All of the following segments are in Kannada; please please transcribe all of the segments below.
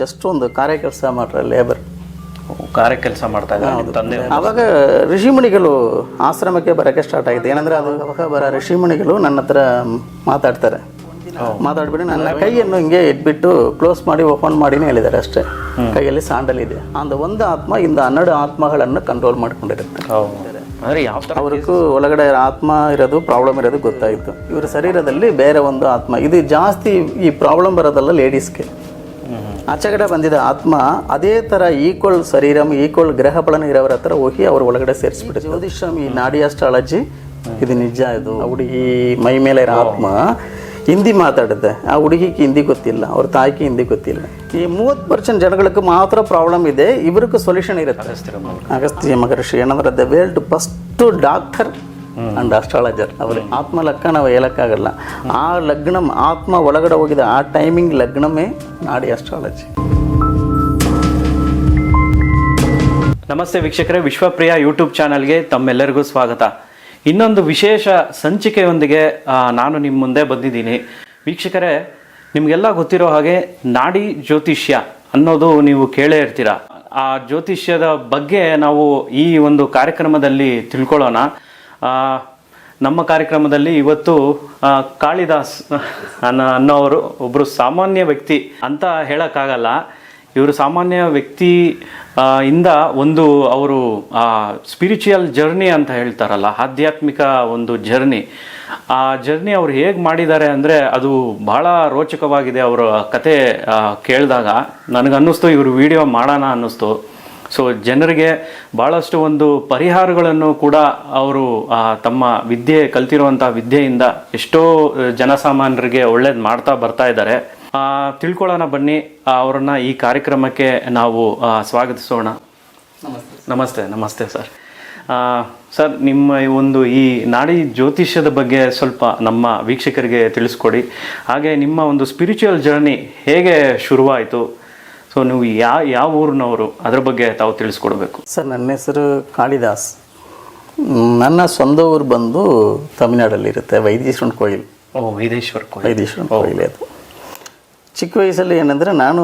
ಜಸ್ಟ್ ಒಂದು ಕಾರ್ಯ ಕೆಲಸ ಮಾಡ್ರೆ ಲೇಬರ್ ಕಾರ್ಯ ಕೆಲಸ ಮಾಡ್ತಾ ತಂದೆ ಅವಾಗ ಋಷಿಮುನಿಗಳು ಆಶ್ರಮಕ್ಕೆ ಬರೋಕ್ಕೆ ಸ್ಟಾರ್ಟ್ ಆಗಿದೆ ಏನಂದ್ರೆ ಅದು ಅವಾಗ ಬರೋ ಋಷಿಮುನಿಗಳು ನನ್ನ ಹತ್ರ ಮಾತಾಡ್ತಾರೆ. ಮಾತಾಡ್ಬಿಟ್ಟು ನನ್ನ ಕೈಯನ್ನು ಹಿಂಗೆ ಇಟ್ಬಿಟ್ಟು ಕ್ಲೋಸ್ ಮಾಡಿ ಓಪನ್ ಮಾಡಿನೇ ಹೇಳಿದ್ದಾರೆ ಅಷ್ಟೇ. ಕೈಯಲ್ಲಿ ಸ್ಯಾಂಡಲ್ ಇದೆ. ಅಂದ ಒಂದು ಆತ್ಮ ಇಂದ ಹನ್ನೆರಡು ಆತ್ಮಗಳನ್ನು ಕಂಟ್ರೋಲ್ ಮಾಡ್ಕೊಂಡಿರುತ್ತೆ. ಅವ್ರಿಗೂ ಒಳಗಡೆ ಆತ್ಮ ಇರೋದು ಪ್ರಾಬ್ಲಮ್ ಇರೋದು ಗೊತ್ತಾಯಿತು. ಇವರ ಶರೀರದಲ್ಲಿ ಬೇರೆ ಒಂದು ಆತ್ಮ. ಇದು ಜಾಸ್ತಿ ಈ ಪ್ರಾಬ್ಲಮ್ ಬರೋದಲ್ಲ ಲೇಡೀಸ್ಗೆ ಆಚೆಗಡೆ ಬಂದಿದ್ದ ಆತ್ಮ ಅದೇ ಥರ ಈಕ್ವಲ್ ಶರೀರಂ ಈಕ್ವಲ್ ಗ್ರಹ ಫಲನ ಇರೋರ ಹತ್ರ ಹೋಗಿ ಅವ್ರ ಒಳಗಡೆ ಸೇರಿಸ್ಬಿಟ್ಟು ಜ್ಯೋತಿಷಂ ಈ ನಾಡಿ ಅಸ್ಟ್ರಾಲಜಿ ಇದು ನಿಜ ಇದು. ಆ ಹುಡುಗಿ ಮೈ ಮೇಲೆ ಇರೋ ಆತ್ಮ ಹಿಂದಿ ಮಾತಾಡುತ್ತೆ. ಆ ಹುಡುಗಿಗೆ ಹಿಂದಿ ಗೊತ್ತಿಲ್ಲ ಅವ್ರ ತಾಯಿಗೆ ಹಿಂದಿ ಗೊತ್ತಿಲ್ಲ. ಈ ಮೂವತ್ತು ಪರ್ಸೆಂಟ್ ಜನಗಳಿಗೆ ಮಾತ್ರ ಪ್ರಾಬ್ಲಮ್ ಇದೆ ಇವ್ರಿಗೂ ಸೊಲ್ಯೂಷನ್ ಇರುತ್ತೆ. ಅಗಸ್ತ್ಯ ಮಹರ್ಷಿ ಏನಂದ್ರೆ the world first doctor and astrologer ಅವ್ರ ಆತ್ಮ ಲಕ್ಕ ನಾವು ಹೇಳಕ್ಕಾಗಲ್ಲ. ಆ ಲಗ್ನ ಆತ್ಮ ಒಳಗಡೆ ಹೋಗಿದೆ. ಆ ಟೈಮಿಂಗ್ ಲಗ್ನಮೇ ನಾಡಿ ಅಸ್ಟ್ರಾಲಜಿ ನಮಸ್ತೆ ವೀಕ್ಷಕರೇ. ವಿಶ್ವಪ್ರಿಯ ಯೂಟ್ಯೂಬ್ ಚಾನಲ್ಗೆ ತಮ್ಮೆಲ್ಲರಿಗೂ ಸ್ವಾಗತ. ಇನ್ನೊಂದು ವಿಶೇಷ ಸಂಚಿಕೆಯೊಂದಿಗೆ ನಾನು ನಿಮ್ಮ ಮುಂದೆ ಬಂದಿದ್ದೀನಿ. ವೀಕ್ಷಕರೇ, ನಿಮಗೆಲ್ಲ ಗೊತ್ತಿರೋ ಹಾಗೆ ನಾಡಿ ಜ್ಯೋತಿಷ್ಯ ಅನ್ನೋದು ನೀವು ಕೇಳೇ ಇರ್ತೀರ. ಆ ಜ್ಯೋತಿಷ್ಯದ ಬಗ್ಗೆ ನಾವು ಈ ಒಂದು ಕಾರ್ಯಕ್ರಮದಲ್ಲಿ ತಿಳ್ಕೊಳ್ಳೋಣ. ನಮ್ಮ ಕಾರ್ಯಕ್ರಮದಲ್ಲಿ ಇವತ್ತು ಕಾಳಿದಾಸ್ ಅನ್ನೋ ಅನ್ನೋರು ಒಬ್ಬರು ಸಾಮಾನ್ಯ ವ್ಯಕ್ತಿ ಅಂತ ಹೇಳೋಕ್ಕಾಗಲ್ಲ. ಇವರು ಸಾಮಾನ್ಯ ವ್ಯಕ್ತಿ ಇಂದ ಒಂದು ಅವರು ಸ್ಪಿರಿಚುಯಲ್ ಜರ್ನಿ ಅಂತ ಹೇಳ್ತಾರಲ್ಲ, ಆಧ್ಯಾತ್ಮಿಕ ಒಂದು ಜರ್ನಿ ಆ ಜರ್ನಿ ಅವ್ರು ಹೇಗೆ ಮಾಡಿದ್ದಾರೆ ಅಂದರೆ ಅದು ಭಾಳ ರೋಚಕವಾಗಿದೆ ಅವರ ಕತೆ ಕೇಳಿದಾಗ. ನನಗನ್ನಿಸ್ತು ಇವರು ವಿಡಿಯೋ ಮಾಡೋಣ ಅನ್ನಿಸ್ತು. ಸೊ ಜನರಿಗೆ ಭಾಳಷ್ಟು ಒಂದು ಪರಿಹಾರಗಳನ್ನು ಕೂಡ ಅವರು ತಮ್ಮ ವಿದ್ಯೆ ಕಲ್ತಿರುವಂಥ ವಿದ್ಯೆಯಿಂದ ಎಷ್ಟೋ ಜನಸಾಮಾನ್ಯರಿಗೆ ಒಳ್ಳೇದು ಮಾಡ್ತಾ ಬರ್ತಾ ಇದ್ದಾರೆ. ತಿಳ್ಕೊಳ್ಳೋಣ ಬನ್ನಿ ಅವರನ್ನು ಈ ಕಾರ್ಯಕ್ರಮಕ್ಕೆ ನಾವು ಸ್ವಾಗತಿಸೋಣ. ನಮಸ್ತೆ. ನಮಸ್ತೆ ಸರ್. ಸರ್ ನಿಮ್ಮ ಈ ಒಂದು ಈ ನಾಡಿ ಜ್ಯೋತಿಷ್ಯದ ಬಗ್ಗೆ ಸ್ವಲ್ಪ ನಮ್ಮ ವೀಕ್ಷಕರಿಗೆ ತಿಳಿಸ್ಕೊಡಿ. ಹಾಗೆ ನಿಮ್ಮ ಒಂದು ಸ್ಪಿರಿಚುವಲ್ ಜರ್ನಿ ಹೇಗೆ ಶುರುವಾಯಿತು? ಸೊ ನೀವು ಯಾವ ಯಾವ ಊರಿನವರು ಅದ್ರ ಬಗ್ಗೆ ತಾವು ತಿಳಿಸ್ಕೊಡ್ಬೇಕು. ಸರ್ ನನ್ನ ಹೆಸರು ಕಾಳಿದಾಸ್. ನನ್ನ ಸ್ವಂತ ಊರು ಬಂದು ತಮಿಳ್ನಾಡಲ್ಲಿರುತ್ತೆ ಇರುತ್ತೆ ವೈದೀಶ್ವರನ ಕೋಯಿಲ್. ಓ ವೈದೇಶ್ವರ ಕೋಯಿಲ್. ವೈದೇಶ್ವರನ ಕೋಯಿಲ್ ಅದು. ಚಿಕ್ಕ ವಯಸ್ಸಲ್ಲಿ ಏನಂದರೆ ನಾನು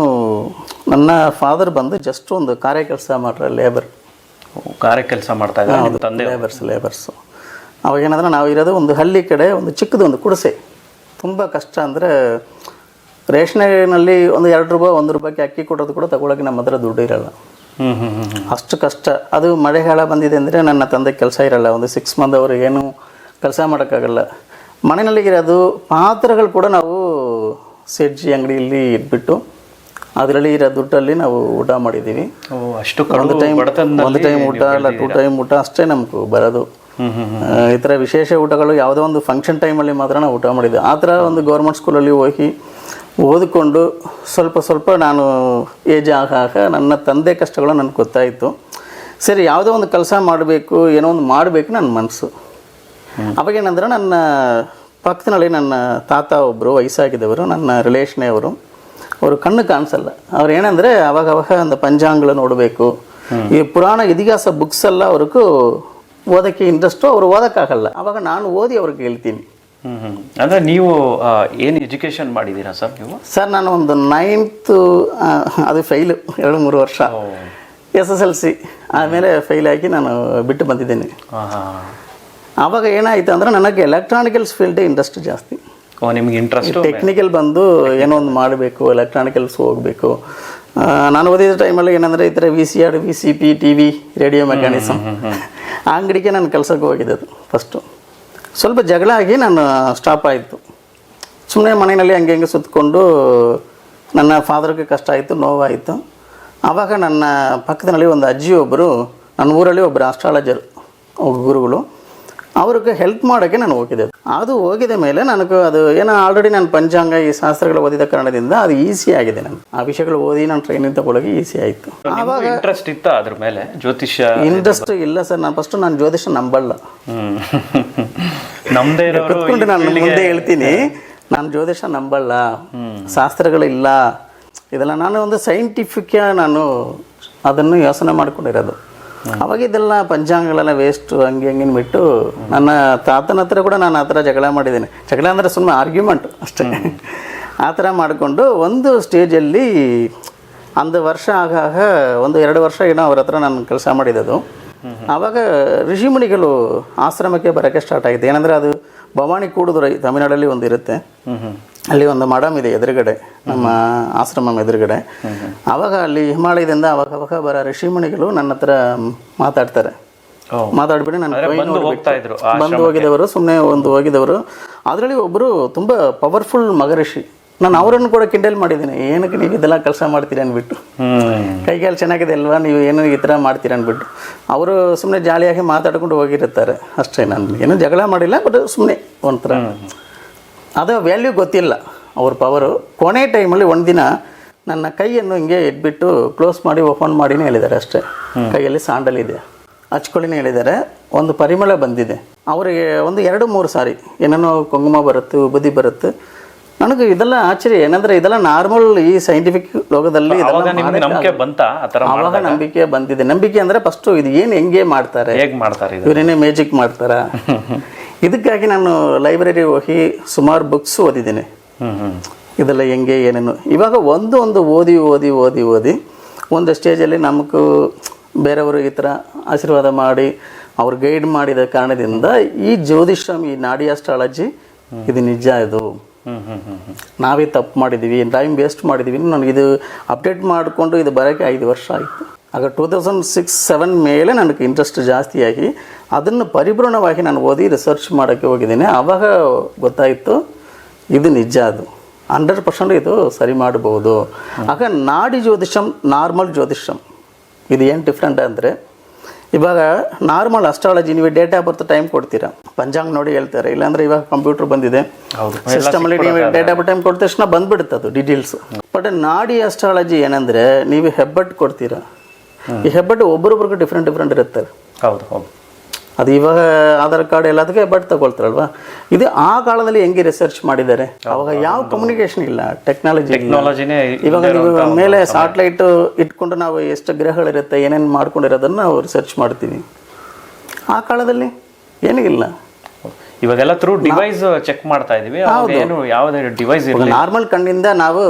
ನನ್ನ ಫಾದರ್ ಬಂದು ಜಸ್ಟ್ ಒಂದು ಕಾರ್ಯ ಕೆಲಸ ಮಾಡ್ರೆ ಲೇಬರ್ ಕಾರ್ಯ ಕೆಲಸ ಮಾಡ್ತಾ ಇದ್ದಾರೆ ತಂದೆ ಲೇಬರ್ಸ್ ಲೇಬರ್ಸು ಅವಾಗೇನಂದ್ರೆ ನಾವು ಇರೋದು ಒಂದು ಹಳ್ಳಿ ಕಡೆ ಒಂದು ಚಿಕ್ಕದು ಒಂದು ಕುಡಿಸೆ. ತುಂಬ ಕಷ್ಟ ಅಂದರೆ ರೇಷನ್ನಲ್ಲಿ ಒಂದು ಎರಡು ರೂಪಾಯಿ ಒಂದು ರೂಪಾಯಿಗೆ ಅಕ್ಕಿ ಕೊಡೋದು ಕೂಡ ತಗೊಳಕ್ಕೆ ನಮ್ಮ ಹತ್ರ ದುಡ್ಡು ಇರಲ್ಲ. ಅಷ್ಟು ಕಷ್ಟ. ಅದು ಮಳೆಗಾಲ ಬಂದಿದೆ ಅಂದರೆ ನನ್ನ ತಂದೆ ಕೆಲಸ ಇರಲ್ಲ. ಒಂದು ಸಿಕ್ಸ್ ಮಂತ್ ಅವರು ಏನು ಕೆಲಸ ಮಾಡೋಕ್ಕಾಗಲ್ಲ. ಮನೆಯಲ್ಲಿ ಇರೋದು ಪಾತ್ರೆಗಳು ಕೂಡ ನಾವು ಸೆಡ್ಜಿ ಅಂಗಡಿಯಲ್ಲಿ ಇಟ್ಬಿಟ್ಟು ಅದರಲ್ಲಿ ಇರೋ ದುಡ್ಡಲ್ಲಿ ನಾವು ಊಟ ಮಾಡಿದ್ದೀವಿ. ಅಷ್ಟು ಒಂದು ಟೈಮ್ ಒಂದು ಟೈಮ್ ಊಟ ಅಲ್ಲ ಟೂ ಟೈಮ್ ಊಟ ಅಷ್ಟೇ ನಮ್ಗೆ ಬರೋದು. ಈ ಥರ ವಿಶೇಷ ಊಟಗಳು ಯಾವುದೋ ಒಂದು ಫಂಕ್ಷನ್ ಟೈಮಲ್ಲಿ ಮಾತ್ರ ನಾವು ಊಟ ಮಾಡಿದ್ದೆ. ಆ ಥರ ಒಂದು ಗೌರ್ಮೆಂಟ್ ಸ್ಕೂಲಲ್ಲಿ ಹೋಗಿ ಓದಿಕೊಂಡು ಸ್ವಲ್ಪ ಸ್ವಲ್ಪ ನಾನು ಏಜ್ ಆಗ ಆಗ ನನ್ನ ತಂದೆ ಕಷ್ಟಗಳು ನನಗೆ ಗೊತ್ತಾಯಿತು. ಸರಿ ಯಾವುದೋ ಒಂದು ಕೆಲಸ ಮಾಡಬೇಕು ಏನೋ ಒಂದು ಮಾಡಬೇಕು ನನ್ನ ಮನಸ್ಸು. ಅವಾಗ ಏನಂದ್ರೆ ನನ್ನ ಪಕ್ಕದಲ್ಲಿ ನನ್ನ ತಾತ ಒಬ್ಬರು ವಯಸ್ಸಾಗಿದ್ದವರು ನನ್ನ ರಿಲೇಷನೇ ಅವರು ಅವರು ಕಣ್ಣು ಕಾಣಿಸಲ್ಲ. ಅವ್ರು ಏನಂದರೆ ಅವಾಗ ಅವಾಗ ಒಂದು ಪಂಚಾಂಗಗಳು ನೋಡಬೇಕು. ಈ ಪುರಾಣ ಇತಿಹಾಸ ಬುಕ್ಸ್ ಎಲ್ಲ ಅವ್ರಿಗೂ ಓದೋಕ್ಕೆ ಇಂಟ್ರೆಸ್ಟು ಅವ್ರು ಓದೋಕ್ಕಾಗಲ್ಲ. ಅವಾಗ ನಾನು ಓದಿ ಅವ್ರಿಗೆ ಹೇಳ್ತೀನಿ. ಅಂದ್ರೆ ನೀವು ಏನು ಎಜುಕೇಷನ್ ಎಜುಕೇಶನ್ ಮಾಡಿದ್ದೀರಾ ಸರ್ ನೀವು? ಸರ್ ನಾನು ಒಂದು ನೈನ್ತು ಅದು ಫೈಲು ಎರಡು ಮೂರು ವರ್ಷ. ಎಸ್ ಎಸ್ ಎಲ್ ಸಿ ಆಮೇಲೆ ಫೈಲ್ ಆಗಿ ನಾನು ಬಿಟ್ಟು ಬಂದಿದ್ದೇನೆ. ಆವಾಗ ಏನಾಯಿತು ಅಂದರೆ ನನಗೆ ಎಲೆಕ್ಟ್ರಾನಿಕಲ್ಸ್ ಫೀಲ್ಡೇ ಇಂಟ್ರೆಸ್ಟ್ ಜಾಸ್ತಿ. ನಿಮ್ಗೆ ಇಂಟ್ರೆಸ್ಟ್ ಟೆಕ್ನಿಕಲ್ ಬಂದು ಏನೋ ಒಂದು ಮಾಡಬೇಕು ಎಲೆಕ್ಟ್ರಾನಿಕಲ್ಸ್ ಹೋಗಬೇಕು. ನಾನು ಓದಿದ ಟೈಮಲ್ಲಿ ಏನಂದರೆ ಈ ಥರ V C R V C P T V radio mechanism ಆ ಅಂಗಡಿಗೆ ನಾನು ಕೆಲಸಕ್ಕೆ ಹೋಗಿದ್ದದು ಫಸ್ಟು ಸ್ವಲ್ಪ ಜಗಳ ಆಗಿ ನಾನು ಸ್ಟಾಪ್ ಆಯಿತು. ಸುಮ್ಮನೆ ಮನೆಯಲ್ಲಿ ಹಂಗೆ ಹಂಗೆ ಸುತ್ತಕೊಂಡು ನನ್ನ ಫಾದರ್ಗೆ ಕಷ್ಟ ಆಯಿತು, ನೋವಾಯಿತು. ಆವಾಗ ನನ್ನ ಪಕ್ಕದಲ್ಲಿ ಒಂದು ಅಜ್ಜಿ ಒಬ್ಬರು ನನ್ನ ಊರಲ್ಲಿ ಒಬ್ಬರು ಆಸ್ಟ್ರಾಲಜರ್ ಗುರುಗಳು. ಅವ್ರಿಗೆ ಹೆಲ್ಪ್ ಮಾಡೋಕ್ಕೆ ನಾನು ಹೋಗಿದ್ದೆ. ಅದು ಹೋಗಿದ ಮೇಲೆ ನನಗೆ ಅದು ಏನೋ ಆಲ್ರೆಡಿ ನಾನು ಪಂಚಾಂಗ ಈ ಶಾಸ್ತ್ರಗಳು ಓದಿದ ಕಾರಣದಿಂದ ಅದು ಈಸಿ ಆಗಿದೆ ನಾನು ಆ ವಿಷಯಗಳು ಓದಿ ನಾನು ಟ್ರೈನಿಂಗ್ ತಗೊಳಗೆ ಈಸಿ ಆಯಿತು. ಆವಾಗ ಇಂಟ್ರೆಸ್ಟ್ ಇತ್ತ ಅದ್ರ ಮೇಲೆ? ಜ್ಯೋತಿಷ್ಯ ಇಂಟ್ರೆಸ್ಟ್ ಇಲ್ಲ ಸರ್ ನಾನು ಫಸ್ಟ್ ನಾನು ಜ್ಯೋತಿಷ್ಯ ನಂಬಲ್ಲ. ಇರೋರು ಕುತ್ಕೊಂಡು ನಾನು ಮುಂದೆ ಹೇಳ್ತೀನಿ ನಾನು ಜ್ಯೋತಿಷ್ಯ ನಂಬಲ್ಲ. ಶಾಸ್ತ್ರಗಳಿಲ್ಲ ಇದೆಲ್ಲ ನಾನು ಒಂದು ಸೈಂಟಿಫಿಕ್ ನಾನು ಅದನ್ನು ಯೋಚನೆ ಮಾಡ್ಕೊಂಡಿರೋದು. ಅವಾಗ ಇದೆಲ್ಲ ಪಂಚಾಂಗಗಳೆಲ್ಲ ವೇಸ್ಟು ಹಂಗೆ ಹಂಗೆ ಬಿಟ್ಟು ನನ್ನ ತಾತನ ಹತ್ರ ಕೂಡ ನಾನು ಆ ಥರ ಜಗಳ ಮಾಡಿದ್ದೀನಿ. ಜಗಳ ಅಂದರೆ ಸುಮ್ಮನೆ ಆರ್ಗ್ಯುಮೆಂಟ್ ಅಷ್ಟೇ. ಆ ಥರ ಮಾಡಿಕೊಂಡು ಒಂದು ಸ್ಟೇಜಲ್ಲಿ ಒಂದು ವರ್ಷ ಆಗಾಗ ಒಂದು ಎರಡು ವರ್ಷ ಏನೋ ಅವ್ರ ಹತ್ರ ನಾನು ಕೆಲಸ ಮಾಡಿದ್ದು. ಆವಾಗ ಋಷಿಮುನಿಗಳು ಆಶ್ರಮಕ್ಕೆ ಬರೋಕ್ಕೆ ಸ್ಟಾರ್ಟ್ ಆಗಿದೆ ಏನಂದರೆ ಅದು ಭವಾನಿ ಕೂಡುದುರೈ ತಮಿಳ್ನಾಡಲ್ಲಿ ಒಂದು ಇರುತ್ತೆ ಅಲ್ಲಿ ಒಂದು ಮಡಮ್ ಇದೆ ಎದುರುಗಡೆ ನಮ್ಮ ಆಶ್ರಮ ಎದುರುಗಡೆ. ಅವಾಗ ಅಲ್ಲಿ ಹಿಮಾಲಯದಿಂದ ಅವಾಗ ಅವಾಗ ಬರೋ ಋಷಿಮುನಿಗಳು ನನ್ನ ಹತ್ರ ಮಾತಾಡ್ತಾರೆ. ಮಾತಾಡ್ಬಿಟ್ಟು ನನ್ನ ಬಂದು ಹೋಗಿದವರು ಸುಮ್ಮನೆ ಒಂದು ಹೋಗಿದವರು. ಅದರಲ್ಲಿ ಒಬ್ಬರು ತುಂಬ ಪವರ್ಫುಲ್ ಮಗಋಷಿ. ನಾನು ಅವರನ್ನು ಕೂಡ ಕಿಂಡಲ್ ಮಾಡಿದ್ದೀನಿ. ಏನಕ್ಕೆ ನೀವು ಇದೆಲ್ಲ ಕೆಲಸ ಮಾಡ್ತೀರಿ? ಅಂದ್ಬಿಟ್ಟು. ಹ್ಮ್. ಕೈಗಾಲು ಚೆನ್ನಾಗಿದೆ ಅಲ್ವಾ? ನೀವು ಏನು ಈ ಥರ ಮಾಡ್ತೀರಿ ಅಂದ್ಬಿಟ್ಟು. ಅವರು ಸುಮ್ಮನೆ ಜಾಲಿಯಾಗಿ ಮಾತಾಡ್ಕೊಂಡು ಹೋಗಿರುತ್ತಾರೆ. ಅಷ್ಟೇ ನಾನು ಏನು ಜಗಳ ಮಾಡಿಲ್ಲ ಬಟ್ ಸುಮ್ಮನೆ ಒಂಥರ. ಅದು ವ್ಯಾಲ್ಯೂ ಗೊತ್ತಿಲ್ಲ. ಅವ್ರ ಪವರು ಕೊನೆ ಟೈಮಲ್ಲಿ ಒಂದಿನ ನನ್ನ ಕೈಯನ್ನು ಹಿಂಗೆ ಇಟ್ಬಿಟ್ಟು ಕ್ಲೋಸ್ ಮಾಡಿ ಓಪನ್ ಮಾಡಿನೇ ಹೇಳಿದ್ದಾರೆ ಅಷ್ಟೇ. ಕೈಯಲ್ಲಿ ಸ್ಯಾಂಡಲ್ ಇದೆ. ಹಚ್ಕೊಳ್ಳಿನೇ ಹೇಳಿದ್ದಾರೆ. ಒಂದು ಪರಿಮಳ ಬಂದಿದೆ. ಅವರಿಗೆ ಒಂದು ಎರಡು ಮೂರು ಸಾರಿ ಏನೇನೋ ಕುಂಕುಮ ಬರುತ್ತೆ ಉಬದಿ ಬರುತ್ತೆ. ನನಗೆ ಇದೆಲ್ಲ ಆಶ್ಚರ್ಯ. ಏನಂದ್ರೆ ಇದೆಲ್ಲ ನಾರ್ಮಲ್ ಈ ಸೈಂಟಿಫಿಕ್ ಲೋಕದಲ್ಲಿ ಅವಾಗ ನಂಬಿಕೆ ಬಂದಿದೆ. ನಂಬಿಕೆ ಅಂದ್ರೆ ಫಸ್ಟ್ ಇದು ಏನು ಹೆಂಗೆ ಮಾಡ್ತಾರೆ? ಹೇಗ್ ಮಾಡ್ತಾರೆ ಇವರೇನೇ ಮ್ಯಾಜಿಕ್ ಮಾಡ್ತಾರ? ಇದಕ್ಕಾಗಿ ನಾನು ಲೈಬ್ರರಿ ಹೋಗಿ ಸುಮಾರು ಬುಕ್ಸ್ ಓದಿದ್ದೀನಿ. ಇದೆಲ್ಲ ಹೆಂಗೆ ಏನೇನು. ಇವಾಗ ಒಂದು ಒಂದು ಓದಿ ಓದಿ ಓದಿ ಓದಿ ಒಂದು ಸ್ಟೇಜಲ್ಲಿ ನಮಗೂ ಬೇರೆಯವರು ಈ ಥರ ಆಶೀರ್ವಾದ ಮಾಡಿ ಅವ್ರು ಗೈಡ್ ಮಾಡಿದ ಕಾರಣದಿಂದ ಈ ಜ್ಯೋತಿಷಂ ಈ ನಾಡಿ ಅಸ್ಟ್ರಾಲಜಿ ಇದು ನಿಜ ಇದು. ನಾವೇ ತಪ್ಪು ಮಾಡಿದ್ದೀವಿ ಟೈಮ್ ವೇಸ್ಟ್ ಮಾಡಿದ್ದೀವಿ ನನಗೆ ಇದು ಅಪ್ಡೇಟ್ ಮಾಡಿಕೊಂಡು ಇದು ಬರೋಕ್ಕೆ ಐದು ವರ್ಷ ಆಯಿತು. ಆಗ ಟೂ ತೌಸಂಡ್ ಸಿಕ್ಸ್ ಸೆವೆನ್ ಮೇಲೆ ನನಗೆ ಇಂಟ್ರೆಸ್ಟ್ ಜಾಸ್ತಿಯಾಗಿ ಅದನ್ನು ಪರಿಪೂರ್ಣವಾಗಿ ನಾನು ಓದಿ ರಿಸರ್ಚ್ ಮಾಡೋಕ್ಕೆ ಹೋಗಿದ್ದೀನಿ. ಆವಾಗ ಗೊತ್ತಾಯಿತು, ಇದು ನಿಜ ಅದು. ಹಂಡ್ರೆಡ್ ಪರ್ಸೆಂಟ್ ಇದು ಸರಿ ಮಾಡಬಹುದು ಆಗ ನಾಡಿ ಜ್ಯೋತಿಷಂ ನಾರ್ಮಲ್ ಜ್ಯೋತಿಷಂ ಇದು ಏನು ಡಿಫ್ರೆಂಟ್ ಅಂದರೆ ಇವಾಗ ನಾರ್ಮಲ್ ಅಸ್ಟ್ರಾಲಜಿ ನೀವು ಡೇಟ್ ಆಫ್ ಬರ್ತ್ ಟೈಮ್ ಕೊಡ್ತೀರಾ? ಪಂಚಾಂಗ ನೋಡಿ ಹೇಳ್ತಾರೆ ಇಲ್ಲಾಂದ್ರೆ ಇವಾಗ ಕಂಪ್ಯೂಟರ್ ಬಂದಿದೆ. ಸಿಸ್ಟಮ್ ಅಲ್ಲಿ ನೀವು ಡೇಟ್ ಆಫ್ ಟೈಮ್ ಕೊಟ್ಟ ತಕ್ಷಣ ಬಂದ್ಬಿಡುತ್ತೆ ಅದು ಡೀಟೇಲ್ಸ್ ಬಟ್ ನಾಡಿ ಅಸ್ಟ್ರಾಲಜಿ ಏನಂದ್ರೆ ನೀವು ಹೆಬ್ಬಟ್ಟು ಕೊಡ್ತೀರಾ? ಈ ಹೆಬ್ಬಟ್ಟು ಒಬ್ಬರೊಬ್ಬರಿಗೂ ಡಿಫ್ರೆಂಟ್ ಡಿಫ್ರೆಂಟ್ ಇರುತ್ತೆ. ಹೌದು ಹೌದು. ಅದು ಇವಾಗ ಆಧಾರ್ ಕಾರ್ಡ್ ಎಲ್ಲದಕ್ಕೆ ಬಟ್ ತಗೊಳ್ತಾರಲ್ವಾ? ಇದು ಆ ಕಾಲದಲ್ಲಿ ಹೆಂಗೆ ರಿಸರ್ಚ್ ಮಾಡಿದ್ದಾರೆ? ಅವಾಗ ಯಾವ ಕಮ್ಯುನಿಕೇಶನ್ ಇಲ್ಲ ಟೆಕ್ನಾಲಜಿ ಟೆಕ್ನಾಲಜಿನೇ ಇವಾಗ ನೀವು ಮೇಲೆ ಸ್ಯಾಟ್ಲೈಟ್ ಇಟ್ಕೊಂಡು ನಾವು ಎಷ್ಟು ಗ್ರಹಗಳಿರುತ್ತೆ ಏನೇನು ಮಾಡ್ಕೊಂಡಿರೋದನ್ನು ನಾವು ರಿಸರ್ಚ್ ಮಾಡ್ತೀವಿ. ಆ ಕಾಲದಲ್ಲಿ ಏನೂ ಇಲ್ಲ. ಇವಾಗೆಲ್ಲ ಥ್ರೂ ಡಿವೈಸ್ ಚೆಕ್ ಮಾಡ್ತಾ ಇದೀವಿ. ಏನು ಯಾವುದೇ ಡಿವೈಸ್ ಇಲ್ಲ ನಾರ್ಮಲ್ ಕಣ್ಣಿಂದ ನಾವು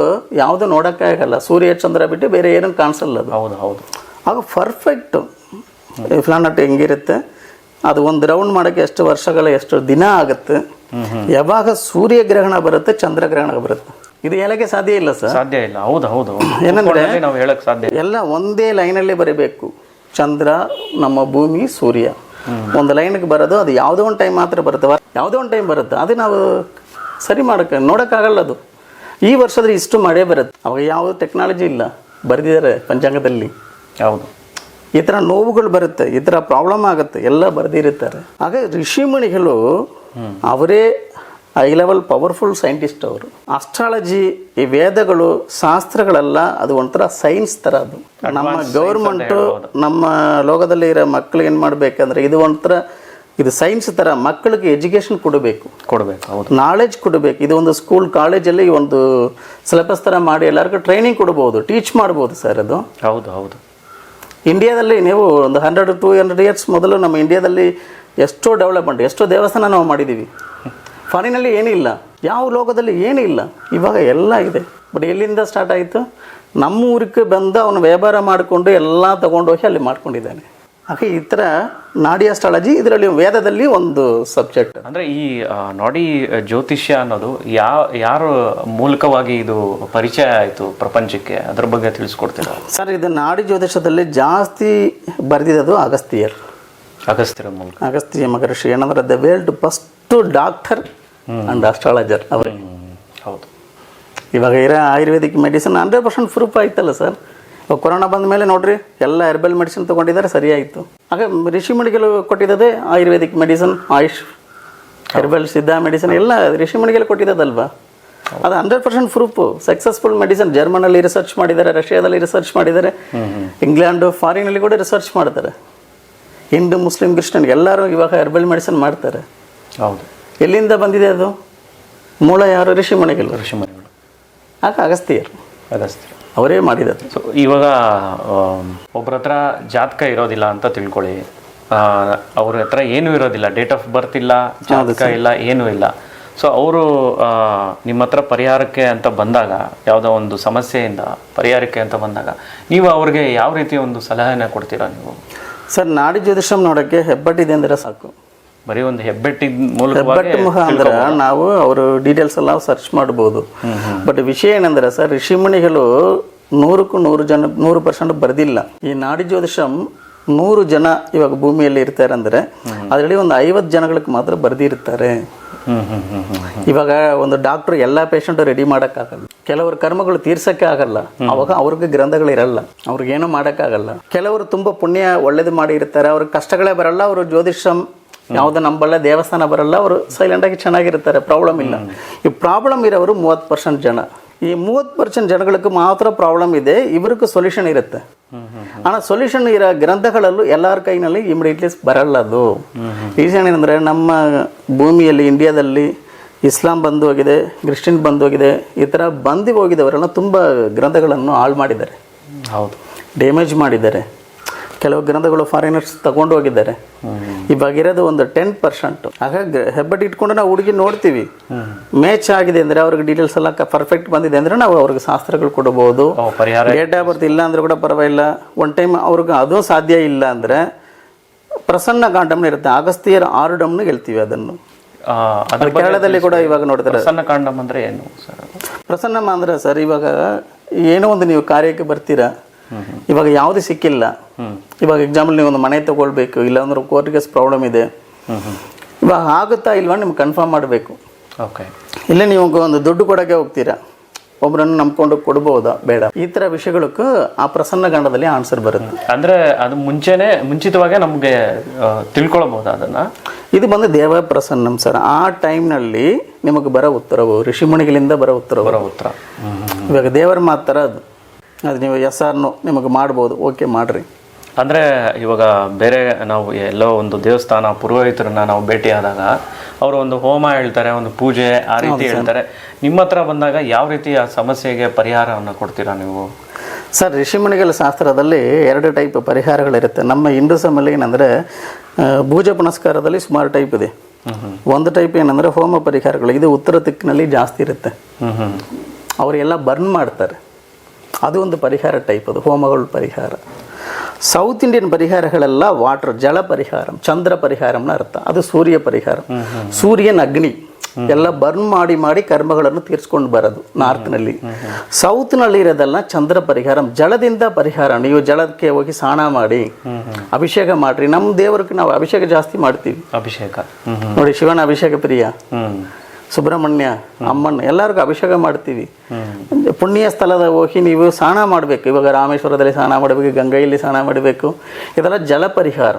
ಯಾವುದು ನೋಡೋಕ್ಕಾಗಲ್ಲ ಸೂರ್ಯ ಚಂದ್ರ ಬಿಟ್ಟು ಬೇರೆ ಏನೂ ಕಾಣಿಸಲ್ಲ ಅದು. ಹೌದು ಹೌದು. ಆಗ ಪರ್ಫೆಕ್ಟು ಪ್ಲಾನಟ್ ಹೆಂಗಿರುತ್ತೆ? ಅದು ಒಂದು ರೌಂಡ್ ಮಾಡೋಕ್ಕೆ ಎಷ್ಟು ವರ್ಷಗಳ ಎಷ್ಟು ದಿನ ಆಗುತ್ತೆ? ಯಾವಾಗ ಸೂರ್ಯಗ್ರಹಣ ಬರುತ್ತೆ ಚಂದ್ರಗ್ರಹಣ ಬರುತ್ತೆ? ಇದು ಹೇಳಕ್ಕೆ ಸಾಧ್ಯ ಇಲ್ಲ ಸರ್. ಸಾಧ್ಯ ಇಲ್ಲ. ಹೌದು ಹೌದು ಏನಂದ್ರೆ ನಾವು ಹೇಳಕ್ ಸಾಧ್ಯ ಎಲ್ಲ ಒಂದೇ ಲೈನಲ್ಲಿ ಬರೀಬೇಕು. ಚಂದ್ರ ನಮ್ಮ ಭೂಮಿ ಸೂರ್ಯ. ಒಂದು ಲೈನ್ಗೆ ಬರೋದು ಅದು ಯಾವುದೋ ಒಂದು ಟೈಮ್ ಮಾತ್ರ ಬರುತ್ತೆ. ಯಾವುದೋ ಒಂದು ಟೈಮ್ ಬರುತ್ತೆ. ಅದು ನಾವು ಸರಿ ಮಾಡೋಕ್ಕೆ ನೋಡೋಕ್ಕಾಗಲ್ಲ ಅದು. ಈ ವರ್ಷದಲ್ಲಿ ಇಷ್ಟು ಮಳೆ ಬರುತ್ತೆ. ಅವಾಗ ಯಾವ ಟೆಕ್ನಾಲಜಿ ಇಲ್ಲ. ಬರೆದಿದ್ದಾರೆ ಪಂಚಾಂಗದಲ್ಲಿ. ಹೌದು. ಈ ಥರ ನೋವುಗಳು ಬರುತ್ತೆ ಈ ಥರ ಪ್ರಾಬ್ಲಮ್ ಆಗುತ್ತೆ ಎಲ್ಲ ಬರೆದಿರುತ್ತಾರೆ. ಆಗ ಋಷಿಮುನಿಗಳು ಅವರೇ ಹೈ ಲೆವೆಲ್ ಪವರ್ಫುಲ್ ಸೈಂಟಿಸ್ಟ್ ಅವರು. ಅಸ್ಟ್ರಾಲಜಿ ಈ ವೇದಗಳು ಶಾಸ್ತ್ರಗಳೆಲ್ಲ ಅದು ಒಂಥರ ಸೈನ್ಸ್ ಥರ ಅದು. ನಮ್ಮ ಗೌರ್ಮೆಂಟು ನಮ್ಮ ಲೋಕದಲ್ಲಿ ಇರೋ ಮಕ್ಳಿಗೆ ಏನು ಮಾಡಬೇಕಂದ್ರೆ ಇದು ಒಂಥರ ಇದು ಸೈನ್ಸ್ ಥರ ಮಕ್ಕಳಿಗೆ ಎಜುಕೇಷನ್ ಕೊಡಬೇಕು. ಕೊಡಬೇಕು ಹೌದು. ನಾಲೆಜ್ ಕೊಡಬೇಕು. ಇದು ಒಂದು ಸ್ಕೂಲ್ ಕಾಲೇಜಲ್ಲಿ ಒಂದು ಸಿಲೆಬಸ್ ಥರ ಮಾಡಿ ಎಲ್ಲರಿಗೂ ಟ್ರೈನಿಂಗ್ ಕೊಡ್ಬೋದು ಟೀಚ್ ಮಾಡ್ಬೋದು ಸರ್ ಅದು. ಹೌದು ಹೌದು. ಇಂಡಿಯಾದಲ್ಲಿ ನೀವು ಒಂದು ಹಂಡ್ರೆಡ್ ಟೂ ಹಂಡ್ರೆಡ್ ಇಯರ್ಸ್ ಮೊದಲು ನಮ್ಮ ಇಂಡಿಯಾದಲ್ಲಿ ಎಷ್ಟೋ ಡೆವಲಪ್ಮೆಂಟ್ ಎಷ್ಟೋ ದೇವಸ್ಥಾನ ನಾವು ಮಾಡಿದ್ದೀವಿ. ಫಾರಿನಲ್ಲಿ ಏನಿಲ್ಲ ಯಾವ ಲೋಕದಲ್ಲಿ ಏನಿಲ್ಲ ಇವಾಗ ಎಲ್ಲ ಇದೆ. ಬಟ್ ಎಲ್ಲಿಂದ ಸ್ಟಾರ್ಟ್ ಆಯಿತು? ನಮ್ಮ ಊರಿಗೆ ಬಂದು ಅವನು ವ್ಯಾಪಾರ ಮಾಡಿಕೊಂಡು ಎಲ್ಲ ತಗೊಂಡೋಗಿ ಅಲ್ಲಿ ಮಾಡ್ಕೊಂಡಿದ್ದಾನೆ. ಹಾಗೆ ಈ ಥರ ನಾಡಿ ಅಸ್ಟ್ರಾಲಜಿ ಇದರಲ್ಲಿ ವೇದದಲ್ಲಿ ಒಂದು ಸಬ್ಜೆಕ್ಟ್ ಅಂದರೆ ಈ ನಾಡಿ ಜ್ಯೋತಿಷ್ಯ ಅನ್ನೋದು ಯಾ ಯಾರ ಮೂಲಕವಾಗಿ ಇದು ಪರಿಚಯ ಆಯಿತು ಪ್ರಪಂಚಕ್ಕೆ? ಅದ್ರ ಬಗ್ಗೆ ತಿಳಿಸ್ಕೊಡ್ತೀರಾ? ಸರ್ ಇದು ನಾಡಿ ಜ್ಯೋತಿಷ್ಯದಲ್ಲಿ ಜಾಸ್ತಿ ಬರೆದಿದ್ದು ಅಗಸ್ತಿಯರ್. ಅಗಸ್ತ್ಯರ ಮೂಲಕ. ಅಗಸ್ತ್ಯ ಮಹರ್ಷಿ ಏನಂದ್ರೆ the world first doctor and astrologer ಅವರೇ. ಹೌದು. ಇವಾಗ ಇರೋ ayurvedic medicine hundred percent proof ಆಯ್ತಲ್ಲ ಸರ್? ಕೊರೋನಾ ಬಂದ ಮೇಲೆ ನೋಡ್ರಿ ಎಲ್ಲ ಹೆರ್ಬಲ್ ಮೆಡಿಸಿನ್ ತಗೊಂಡಿದ್ದಾರೆ ಸರಿಯಾಯಿತು ಹಾಗೆ ಋಷಿ ಮುನಿಗಳು ಕೊಟ್ಟಿದ್ದದೇ ayurvedic medicine AYUSH herbal Siddha medicine ಎಲ್ಲ ಋಷಿ ಮುನಿಗಳು ಕೊಟ್ಟಿದ್ದದಲ್ವಾ? ಅದು hundred percent proof successful medicine ಜರ್ಮನಲ್ಲಿ research ಮಾಡಿದ್ದಾರೆ ರಷ್ಯಾದಲ್ಲಿ ರಿಸರ್ಚ್ ಮಾಡಿದ್ದಾರೆ. ಫಾರಿನ್ ಫಾರಿನಲ್ಲಿ ಕೂಡ ರಿಸರ್ಚ್ ಮಾಡ್ತಾರೆ. ಹಿಂದೂ ಮುಸ್ಲಿಂ ಕ್ರಿಶ್ಚಿಯನ್ ಎಲ್ಲರೂ ಇವಾಗ ಹೆರ್ಬಲ್ ಮೆಡಿಸಿನ್ ಮಾಡ್ತಾರೆ. ಹೌದು. ಎಲ್ಲಿಂದ ಬಂದಿದೆ ಅದು? ಮೂಲ ಯಾರು? ಋಷಿ ಮನೆಗಳು ಋಷಿ ಮನೆಗಳು ಆಗ ಅಗಸ್ತಿಯರು. ಅಗಸ್ತ್ಯ ಅವರೇ ಮಾಡಿದ್ದಾರೆ ಸೊ ಇವಾಗ ಒಬ್ಬರ ಹತ್ರ ಜಾತಕ ಇರೋದಿಲ್ಲ ಅಂತ ತಿಳ್ಕೊಳ್ಳಿ. ಅವ್ರ ಹತ್ರ ಏನೂ ಇರೋದಿಲ್ಲ. ಡೇಟ್ ಆಫ್ ಬರ್ತ್ ಇಲ್ಲ ಜಾತಕ ಇಲ್ಲ ಏನೂ ಇಲ್ಲ. ಸೊ ಅವರು ನಿಮ್ಮ ಹತ್ರ ಪರಿಹಾರಕ್ಕೆ ಅಂತ ಬಂದಾಗ ಯಾವುದೋ ಒಂದು ಸಮಸ್ಯೆಯಿಂದ ಪರಿಹಾರಕ್ಕೆ ಅಂತ ಬಂದಾಗ ನೀವು ಅವ್ರಿಗೆ ಯಾವ ರೀತಿಯ ಒಂದು ಸಲಹೆನ ಕೊಡ್ತೀರಾ ನೀವು? ಸರ್ ನಾಡಿ ಜ್ಯೋತಿಷ್ಯಂ ನೋಡೋಕ್ಕೆ ಹೆಬ್ಬಟ್ಟಿದೆ ಅಂದರೆ ಸಾಕು. ಬರೀ ಒಂದು ಹೆಬ್ಬೆಟ್ಟಿನ ಮೂಲಕ ಹೆಬ್ಬಟ್ಟು ಮುಖಾಂತರ ನಾವು ಅವರ ಡೀಟೇಲ್ಸ್ ಎಲ್ಲ ಸರ್ಚ್ ಮಾಡ್ಬೋದು. ಬಟ್ ವಿಷಯ ಏನಂದ್ರೆ ಸರ್ ಋಷಿಮುನಿಗಳು ನೂರಕ್ಕೂ ನೂರು ಜನ ನೂರು ಪರ್ಸೆಂಟ್ ಬರ್ದಿಲ್ಲ. ಈ ನಾಡಿ ಜ್ಯೋತಿಷಂ ನೂರು ಜನ ಇವಾಗ ಭೂಮಿಯಲ್ಲಿ ಇರ್ತಾರೆ ಅಂದ್ರೆ ಅದರಲ್ಲಿ ಒಂದು ಐವತ್ತು ಜನಗಳಿಗೆ ಮಾತ್ರ ಬರ್ದಿರ್ತಾರೆ. ಇವಾಗ ಒಂದು ಡಾಕ್ಟರ್ ಎಲ್ಲಾ ಪೇಷಂಟ್ ರೆಡಿ ಮಾಡೋಕ್ಕಾಗಲ್ಲ. ಕೆಲವರು ಕರ್ಮಗಳು ತೀರ್ಸಕ್ಕೆ ಆಗಲ್ಲ. ಅವಾಗ ಅವ್ರಿಗೆ ಗ್ರಂಥಗಳು ಇರಲ್ಲ ಅವ್ರಿಗೇನು ಮಾಡೋಕ್ಕಾಗಲ್ಲ. ಕೆಲವರು ತುಂಬಾ ಪುಣ್ಯ ಒಳ್ಳೇದು ಮಾಡಿ ಇರ್ತಾರೆ. ಅವ್ರಿಗೆ ಕಷ್ಟಗಳೇ ಬರಲ್ಲ. ಅವರು ಜ್ಯೋತಿಷಂ ಯಾವ್ದು ನಂಬಲ್ಲ ದೇವಸ್ಥಾನ ಬರಲ್ಲ ಅವರು ಸೈಲೆಂಟ್ ಆಗಿ ಚೆನ್ನಾಗಿರ್ತಾರೆ ಪ್ರಾಬ್ಲಮ್ ಇಲ್ಲ. ಈ ಪ್ರಾಬ್ಲಮ್ ಇರೋರು ಮೂವತ್ತು ಪರ್ಸೆಂಟ್ ಜನ. ಈ ಮೂವತ್ತು ಪರ್ಸೆಂಟ್ ಜನಗಳಿಗೆ ಮಾತ್ರ ಪ್ರಾಬ್ಲಮ್ ಇದೆ ಇವ್ರಿಗೂ ಸೊಲ್ಯೂಷನ್ ಇರುತ್ತೆ. ಆನ ಸೊಲ್ಯೂಷನ್ ಇರೋ ಗ್ರಂಥಗಳಲ್ಲೂ ಎಲ್ಲರ ಕೈನಲ್ಲಿ ಇಮಿಡಿಯೇಟ್ಲಿ ಬರಲ್ಲ ಅದು ರೀಸನ್ ಏನಂದ್ರೆ ನಮ್ಮ ಭೂಮಿಯಲ್ಲಿ ಇಂಡಿಯಾದಲ್ಲಿ ಇಸ್ಲಾಂ ಬಂದು ಹೋಗಿದೆ ಕ್ರಿಶ್ಚಿಯನ್ ಬಂದು ಹೋಗಿದೆ ಈ ಥರ ಬಂದು ಹೋಗಿದವರೆಲ್ಲ ತುಂಬ ಗ್ರಂಥಗಳನ್ನು ಹಾಳು ಮಾಡಿದ್ದಾರೆ. ಹೌದು. ಡ್ಯಾಮೇಜ್ ಮಾಡಿದ್ದಾರೆ. ಕೆಲವು ಗ್ರಂಥಗಳು ಫಾರಿನರ್ಸ್ ತಗೊಂಡು ಹೋಗಿದ್ದಾರೆ. ಇವಾಗ ಇರೋದು ಒಂದು ಟೆನ್ ಪರ್ಸೆಂಟ್ ಹಾಗಾಗಿ ಹೆಬ್ಬಟ್ಟು ಇಟ್ಕೊಂಡು ನಾವು ಹುಡುಗಿ ನೋಡ್ತೀವಿ. ಮ್ಯಾಚ್ ಆಗಿದೆ ಅಂದ್ರೆ ಅವ್ರಿಗೆ ಡೀಟೇಲ್ಸ್ ಎಲ್ಲ ಪರ್ಫೆಕ್ಟ್ ಬಂದಿದೆ ಅಂದ್ರೆ ನಾವು ಅವ್ರಿಗೆ ಶಾಸ್ತ್ರಗಳು ಕೊಡಬಹುದು ಡೇಟ್ ಆಫ್ ಬರ್ತ್ ಇಲ್ಲ ಅಂದ್ರೆ ಕೂಡ ಪರವಾಗಿಲ್ಲ. ಒನ್ ಟೈಮ್ ಅವ್ರಿಗೆ ಅದು ಸಾಧ್ಯ ಇಲ್ಲ ಅಂದ್ರೆ ಪ್ರಸನ್ನ ಕಾಂಡಮ್ನ ಇರುತ್ತೆ. ಅಗಸ್ತಿಯರ ಆರುಡಮ್ನ ಹೇಳ್ತೀವಿ ಅದನ್ನು. ಆ, ಅದ್ರ ಬಗ್ಗೆ ಕೇರಳದಲ್ಲಿ ಕೂಡ ಇವಾಗ ನೋಡ್ತಾರೆ. ಪ್ರಸನ್ನ ಕಾಂಡಮ್ ಅಂದ್ರೆ ಏನು ಸರ್ ಪ್ರಸನ್ನಮ್ಮ ಅಂದ್ರೆ ಸರ್ ಇವಾಗ ಏನೋ ಒಂದು ನೀವು ಕಾರ್ಯಕ್ಕೆ ಬರ್ತೀರಾ? ಇವಾಗ ಯಾವುದು ಸಿಕ್ಕಿಲ್ಲ. ಇವಾಗ ಎಕ್ಸಾಂಪಲ್ ನೀವು ಒಂದು ಮನೆ ತಗೊಳ್ಬೇಕು ಇಲ್ಲಾಂದ್ರೆ ಕೋರ್ಟ್ ಕೇಸ್ ಪ್ರಾಬ್ಲಮ್ ಇದೆ. ಇವಾಗ ಆಗುತ್ತಾ ಇಲ್ವಾ ನಿಮ್ಗೆ ಕನ್ಫರ್ಮ್ ಮಾಡಬೇಕು. ಓಕೆ ಇಲ್ಲ ನೀವು ಒಂದು ದುಡ್ಡು ಕೊಡೋಕ್ಕೆ ಹೋಗ್ತೀರಾ? ಒಬ್ಬರನ್ನು ನಂಬ್ಕೊಂಡು ಕೊಡ್ಬೋದಾ? ಬೇಡ. ಈ ಥರ ವಿಷಯಗಳಕ್ಕೂ ಆ ಪ್ರಸನ್ನ ಗಂಡದಲ್ಲಿ ಆನ್ಸರ್ ಬರುತ್ತೆ. ಅಂದ್ರೆ ಅದು ಮುಂಚೆನೆ ಮುಂಚಿತವಾಗಿ ನಮಗೆ ತಿಳ್ಕೊಳ್ಬೋದು ಅದನ್ನು? ಇದು ಬಂದು ದೇವ ಪ್ರಸನ್ನಂ ಸರ್. ಆ ಟೈಮ್ನಲ್ಲಿ ನಿಮಗೆ ಬರೋ ಉತ್ತರವು ಋಷಿಮುನಿಗಳಿಂದ ಬರೋ ಉತ್ತರ ಬರೋ ಉತ್ತರ. ಇವಾಗ ದೇವರ ಮಾತ್ರ ಅದು. ಅದು ನೀವು ಎಸ್ ಆರ್ನು ನಿಮಗೆ ಮಾಡ್ಬೋದು. ಓಕೆ ಮಾಡಿರಿ. ಅಂದರೆ ಇವಾಗ ಬೇರೆ ನಾವು ಎಲ್ಲೋ ಒಂದು ದೇವಸ್ಥಾನ ಪುರೋಹಿತರನ್ನ ನಾವು ಭೇಟಿಯಾದಾಗ ಅವರು ಒಂದು ಹೋಮ ಹೇಳ್ತಾರೆ ಒಂದು ಪೂಜೆ ಆ ರೀತಿ ಹೇಳ್ತಾರೆ. ನಿಮ್ಮ ಹತ್ರ ಬಂದಾಗ ಯಾವ ರೀತಿ ಆ ಸಮಸ್ಯೆಗೆ ಪರಿಹಾರವನ್ನು ಕೊಡ್ತೀರಾ ನೀವು? ಸರ್ ಋಷಿಮುನಿಗಳ ಶಾಸ್ತ್ರದಲ್ಲಿ ಎರಡು ಟೈಪ್ ಪರಿಹಾರಗಳಿರುತ್ತೆ. ನಮ್ಮ ಹಿಂದೂ ಸಮಲ್ಲಿ ಏನಂದರೆ ಭೂಜ ಪುನಸ್ಕಾರದಲ್ಲಿ ಸುಮಾರು ಟೈಪ್ ಇದೆ. ಒಂದು ಟೈಪ್ ಏನಂದರೆ ಹೋಮ ಪರಿಹಾರಗಳು. ಇದು ಉತ್ತರ ದಿಕ್ಕಿನಲ್ಲಿ ಜಾಸ್ತಿ ಇರುತ್ತೆ. ಅವರೆಲ್ಲ ಬರ್ನ್ ಮಾಡ್ತಾರೆ. ಅದು ಒಂದು ಪರಿಹಾರ ಟೈಪ್ ಅದು ಹೋಮಗಳ ಪರಿಹಾರ ಸೌತ್ ಇಂಡಿಯನ್ ಪರಿಹಾರಗಳೆಲ್ಲ ವಾಟರ್ ಜಲ ಪರಿಹಾರ ಚಂದ್ರ ಪರಿಹಾರம்ನ ಅರ್ಥ ಅದು ಸೂರ್ಯ ಪರಿಹಾರ ಸೂರ್ಯನ ಅಗ್ನಿ ಎಲ್ಲ ಬರ್ನ್ ಮಾಡಿ ಮಾಡಿ ಕರ್ಮಗಳನ್ನು ತೀರ್ಸ್ಕೊಂಡು ಬರೋದು ನಾರ್ತ್ನಲ್ಲಿ ಸೌತ್ನಲ್ಲಿ ಇರೋದೆಲ್ಲ ಚಂದ್ರ ಪರಿಹಾರ ಜಲದಿಂದ ಪರಿಹಾರ ನೀವು ಜಲಕ್ಕೆ ಹೋಗಿ ಸ್ನಾನ ಮಾಡಿ ಅಭಿಷೇಕ ಮಾಡ್ರಿ ನಮ್ಮ ದೇವರಿಗೆ ನಾವು ಅಭಿಷೇಕ ಜಾಸ್ತಿ ಮಾಡ್ತೀವಿ ಅಭಿಷೇಕ ಹ್ಮ್ ಹ್ಮ್ ನೋಡಿ ಶಿವನ ಅಭಿಷೇಕ ಪ್ರಿಯ ಹ್ಮ್ ಸುಬ್ರಹ್ಮಣ್ಯ, ಅಮ್ಮಣ್ಣ, ಎಲ್ಲರಿಗೂ ಅಭಿಷೇಕ ಮಾಡ್ತೀವಿ. ಪುಣ್ಯ ಸ್ಥಳದ ಹೋಗಿ ನೀವು ಸ್ನಾನ ಮಾಡಬೇಕು. ಇವಾಗ ರಾಮೇಶ್ವರದಲ್ಲಿ ಸ್ನಾನ ಮಾಡಬೇಕು, ಗಂಗೈಯಲ್ಲಿ ಸ್ನಾನ ಮಾಡಬೇಕು. ಇದೆಲ್ಲ ಜಲ ಪರಿಹಾರ.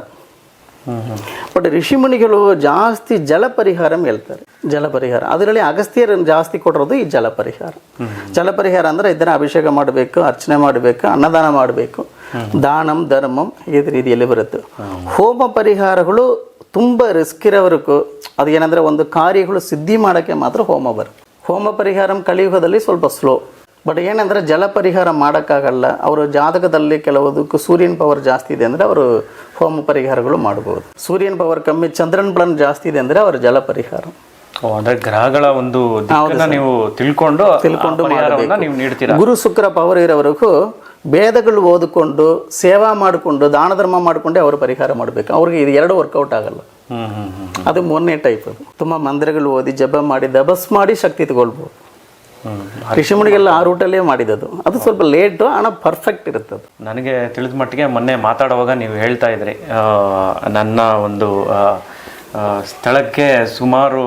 ಬಟ್ ಋಷಿಮುನಿಗಳು ಜಾಸ್ತಿ ಜಲ ಪರಿಹಾರ ಹೇಳ್ತಾರೆ. ಜಲ ಪರಿಹಾರ. ಅದರಲ್ಲಿ ಅಗಸ್ತ್ಯರು ಜಾಸ್ತಿ ಕೊಟ್ಟಿರೋದು ಈ ಜಲ ಪರಿಹಾರ. ಜಲ ಪರಿಹಾರ ಅಂದ್ರೆ ಇದನ್ನ ಅಭಿಷೇಕ ಮಾಡಬೇಕು, ಅರ್ಚನೆ ಮಾಡಬೇಕು, ಅನ್ನದಾನ ಮಾಡಬೇಕು. ದಾನಂ, ಧರ್ಮಂ, ಇದೇ ರೀತಿಯಲ್ಲಿ ಬರುತ್ತೆ. ಹೋಮ ಪರಿಹಾರಗಳು ತುಂಬಾ ರಿಸ್ಕ್ ಇರೋವರೆಗೂ ಅದು ಏನಂದ್ರೆ ಒಂದು ಕಾರ್ಯಗಳು ಸಿದ್ಧಿ ಮಾಡೋಕ್ಕೆ ಮಾತ್ರ ಹೋಮ ಬರುತ್ತೆ. ಹೋಮ ಪರಿಹಾರಂ ಕಲಿಯುಗದಲ್ಲಿ ಸ್ವಲ್ಪ ಸ್ಲೋ ಬಟ್ ಏನಂದ್ರೆ ಜಲ ಪರಿಹಾರ ಮಾಡೋಕ್ಕಾಗಲ್ಲ. ಅವರು ಜಾತಕದಲ್ಲಿ ಕೆಲವುದಕ್ಕೂ ಸೂರ್ಯನ ಪವರ್ ಜಾಸ್ತಿ ಇದೆ ಅಂದರೆ ಅವರು ಹೋಮ ಪರಿಹಾರಗಳು ಮಾಡಬಹುದು ಸೂರ್ಯನ ಪವರ್ ಕಮ್ಮಿ ಚಂದ್ರನ ಪ್ಲಾನ್ ಜಾಸ್ತಿ ಇದೆ ಅಂದರೆ ಅವರು ಜಲ ಪರಿಹಾರ. ಅಂದ್ರೆ ಗ್ರಹಗಳ ಒಂದು ನೀವು ತಿಳ್ಕೊಂಡು ತಿಳ್ಕೊಂಡು ನೀವು ನೀಡ್ತೀರಾ? ಗುರು ಶುಕ್ರ ಪವರ್ ಇರೋವರೆಗೂ ಭೇದಗಳು ಓದಿಕೊಂಡು ಸೇವಾ ಮಾಡಿಕೊಂಡು ದಾನ ಧರ್ಮ ಮಾಡಿಕೊಂಡೇ ಅವರು ಪರಿಹಾರ ಮಾಡಬೇಕು. ಅವ್ರಿಗೆ ಇದು ಎರಡು ವರ್ಕೌಟ್ ಆಗಲ್ಲ. ಅದು ಮೊನ್ನೆ ಟೈಪ್ ಅದು. ತುಂಬ ಮಂದಿರಗಳು ಓದಿ ಜಪ ಮಾಡಿ ದಬಸ್ ಮಾಡಿ ಶಕ್ತಿ ತಗೊಳ್ಬೋದು. ಋಷಿಮುನಿಗೆಲ್ಲ ಆ ರೂಟಲ್ಲೇ ಮಾಡಿದದು. ಅದು ಸ್ವಲ್ಪ ಲೇಟು ಹಣ ಪರ್ಫೆಕ್ಟ್ ಇರುತ್ತೆ ಅದು. ನನಗೆ ತಿಳಿದ ಮಟ್ಟಿಗೆ ಮೊನ್ನೆ ಮಾತಾಡುವಾಗ ನೀವು ಹೇಳ್ತಾ ಇದ್ರಿ ನನ್ನ ಒಂದು ಸ್ಥಳಕ್ಕೆ ಸುಮಾರು